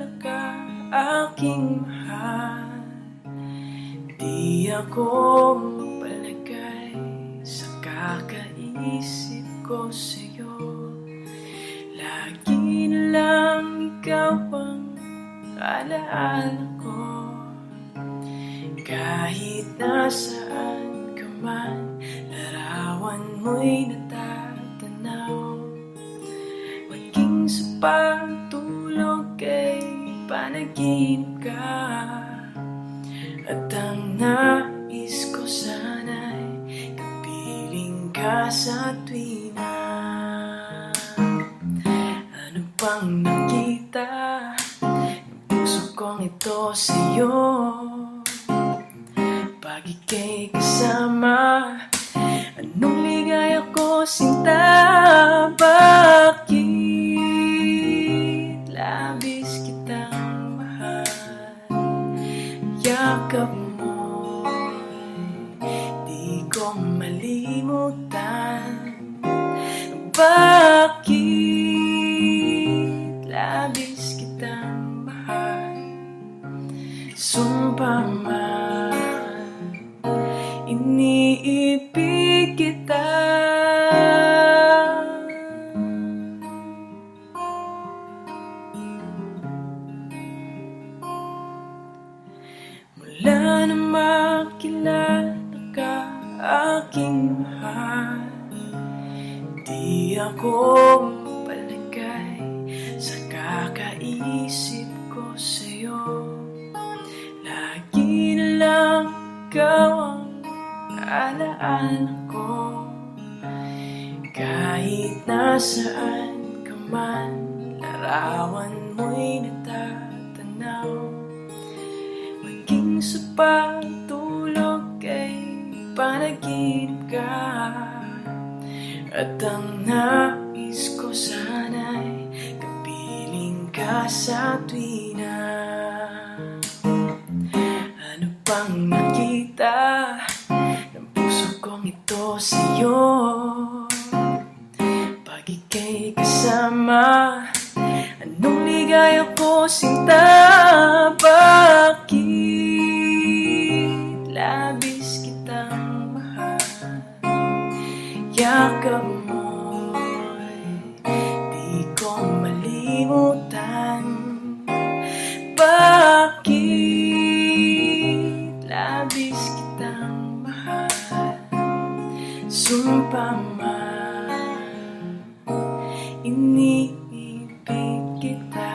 aking mahal. Di ako mapalagay sa kakaisip ko sa'yo. Lagi lang ikaw ang alaala ko. Kahit nasaan ka man Larawan mo'y natatanaw panaginip ka. At ang nais ko sana'y kapiling ka sa tuwina Ano pang nakita? Ng puso kong ito sa'yo. Pag ika'y kasama. Anong ligaya ko sinta? Bakit malimutan Bakit labis kitang mahal? Sumpa man Iniibig kita. Mula na makilala aking mahal. Di ako palagay sa kakaisip ko sa'yo. Lagi na lang ikaw ang alaala ko. Kahit nasaan ka man Larawan mo'y natatanaw. Maging sa pagtulog kay panaginip ka. At ang nais ko sana'y kapiling ka sa tuwina Ano pang nakita ng puso kong ito sa'yo? Pag ika'y kasama Anong ligaya ko sinta Bakit labis Yakap mo'y di ko malimutan Bakit labis kitang mahal. Sumpa man Iniibig kita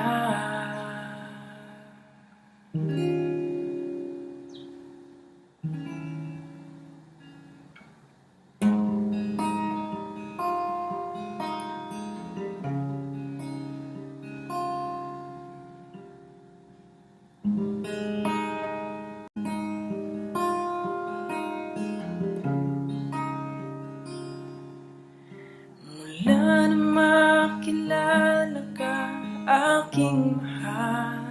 Mula na makilala ka aking mahal.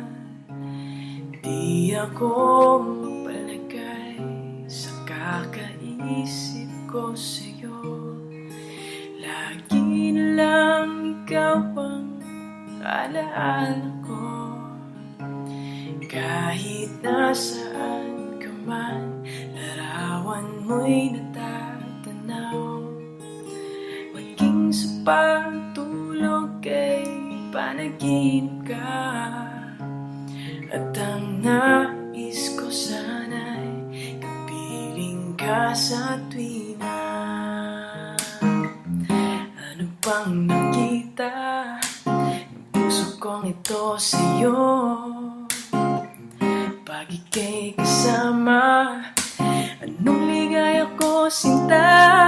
Di ako mapalagay sa kakaisip ko sa'yo. Lagi na lang ikaw ang alaala ko. Kahit nasaan ka man Larawan mo'y natatanaw panaginip ka. At ang nais ko sana'y kapiling ka sa tuwina Ano pang nakita? Ng puso kong ito sa'yo. Pag ika'y kasama Anong ligaya ko sinta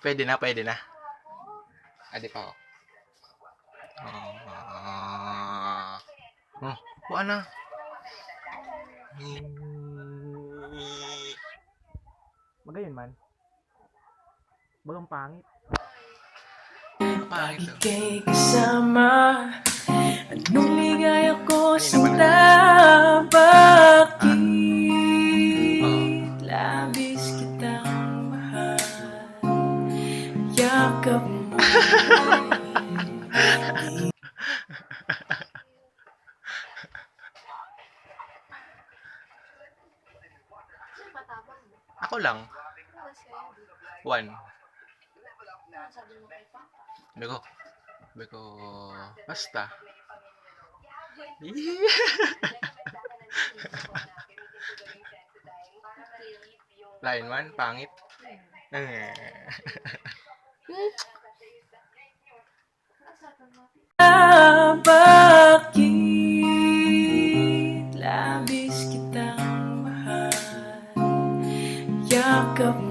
Pwede na, pwede na. Adi pa ako. Ah. Oh, wala na. Magayon man. Bagang pangit. Pangit. oh. ika'y kasama Anong ligaya ko Kanina sinta lang. One. Sabi ko, sabi ko, basta. Line man, pangit. Bakit labis kitang mahal Yakap